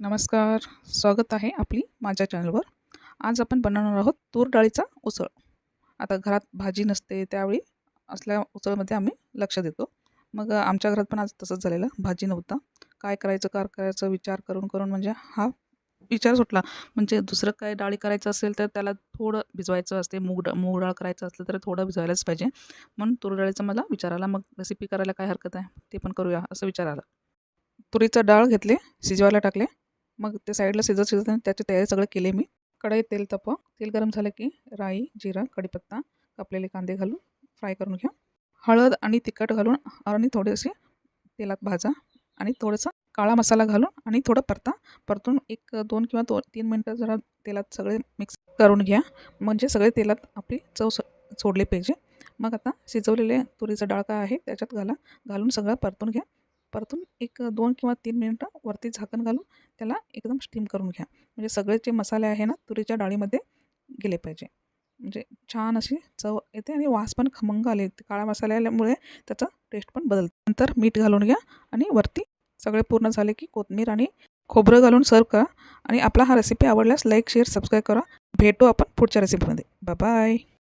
नमस्कार स्वागत आहे आपली माझ्या चॅनलवर. आज आपण बनवणार आहोत तूर डाळीचा उसळ. आता घरात भाजी नसते त्यावेळी असल्या उसळमध्ये आम्ही लक्ष देतो. मग आमच्या घरात पण आज तसंच झालेलं भाजी नव्हता. काय करायचं काय करायचं विचार करून करून म्हणजे हा विचार सुटला. म्हणजे दुसरं काय डाळी करायचं असेल तर त्याला थोडं भिजवायचं असते मूग डा मूग डाळ करायचं असलं तर थोडं भिजवायलाच पाहिजे. म्हणून तूर डाळीचं मला विचार आला मग रेसिपी करायला काय हरकत आहे ते पण करूया असं विचार आला तुरीचं डाळ घेतले शिजवायला टाकले. मग ते साईडला शिजत शिजत आणि त्याची तयारी सगळं केले मी. कढईत तेल तापवा. तेल गरम झालं की राई जिरा कढीपत्ता कापलेले कांदे घालून फ्राय करून घ्या. हळद आणि तिखट घालून आणि थोडेसे तेलात भाजा आणि थोडंसं काळा मसाला घालून आणि थोडं परता परतून एक दोन किंवा दो तीन मिनटं जरा तेलात सगळे मिक्स करून घ्या. म्हणजे सगळे तेलात आपली चव स सोडली पाहिजे. मग आता शिजवलेले तुरीचं डाळ काय आहे त्याच्यात घाला. घालून सगळं परतून घ्या. परतून एक दोन किंवा तीन मिनटं वरती झाकण घालून त्याला एकदम स्टीम करून घ्या. म्हणजे सगळे जे मसाले आहे ना तुरीच्या डाळीमध्ये गेले पाहिजे. म्हणजे छान अशी चव येते आणि वास पण खमंग आले. काळा मसाल्यामुळे त्याचा टेस्ट पण बदलते. नंतर मीठ घालून घ्या आणि वरती सगळे पूर्ण झाले की कोथमीर आणि खोबरं घालून सर्व करा. आणि आपला हा रेसिपी आवडल्यास लाईक शेअर सबस्क्राईब करा. भेटू आपण पुढच्या रेसिपीमध्ये बाय